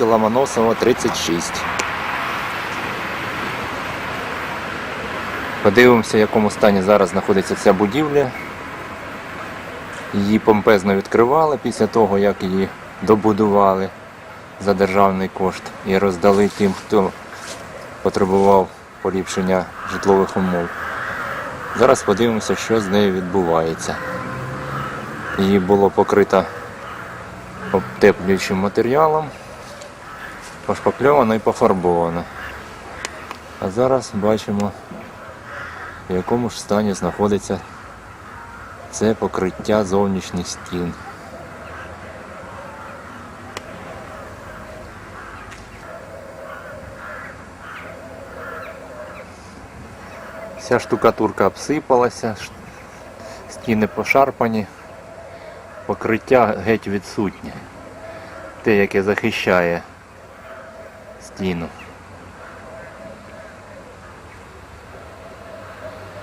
вулиці Ломоносова, 36. Подивимося, в якому стані зараз знаходиться ця будівля. Її помпезно відкривали після того, як її добудували за державний кошт і роздали тим, хто потребував поліпшення житлових умов. Зараз подивимося, що з нею відбувається. Її було покрито обтеплюючим матеріалом, пошпакльовано і пофарбовано. А зараз бачимо, в якому ж стані знаходиться це покриття зовнішніх стін. Вся штукатурка обсипалася, стіни пошарпані, покриття геть відсутнє. Те, яке захищає стіну.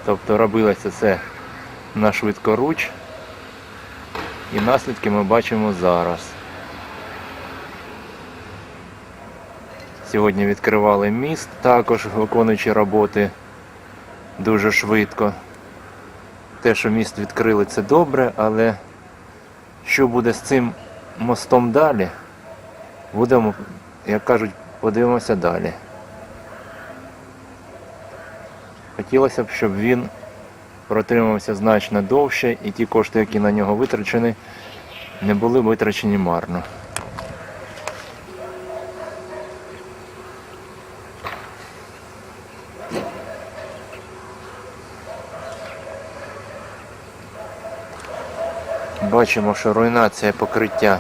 Тобто робилося це на швидкоруч і наслідки ми бачимо зараз. Сьогодні відкривали міст, також виконуючи роботи дуже швидко. Те, що міст відкрили, це добре, але що буде з цим мостом далі, будемо, як кажуть, подивимося далі. Хотілося б, щоб він протримався значно довше і ті кошти, які на нього витрачені, не були витрачені марно. Бачимо, що руйнація покриття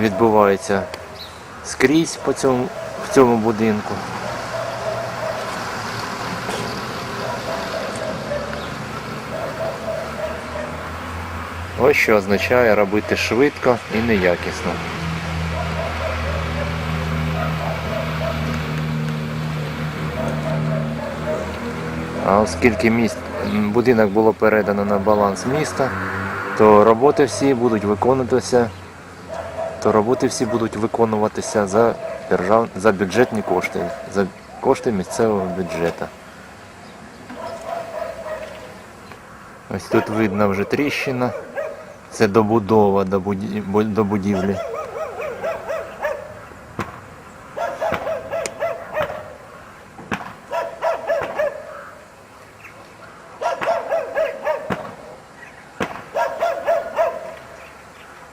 відбувається скрізь по цьому, в цьому будинку. Ось що означає робити швидко і неякісно. А оскільки міст, будинок було передано на баланс міста, то роботи всі будуть виконуватися, то роботи всі будуть виконуватися за, держав, за бюджетні кошти, за кошти місцевого бюджету. Ось тут видно вже тріщина. Це добудова до, буді... до будівлі.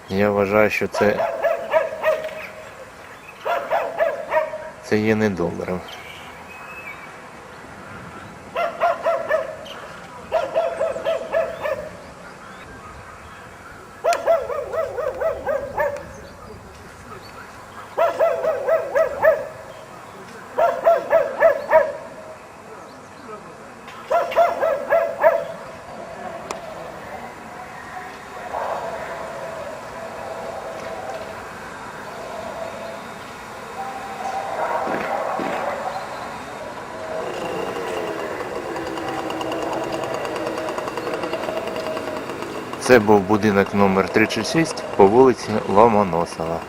Я вважаю, що це. Це є недобрим. Це був будинок номер 36 по вулиці Ломоносова.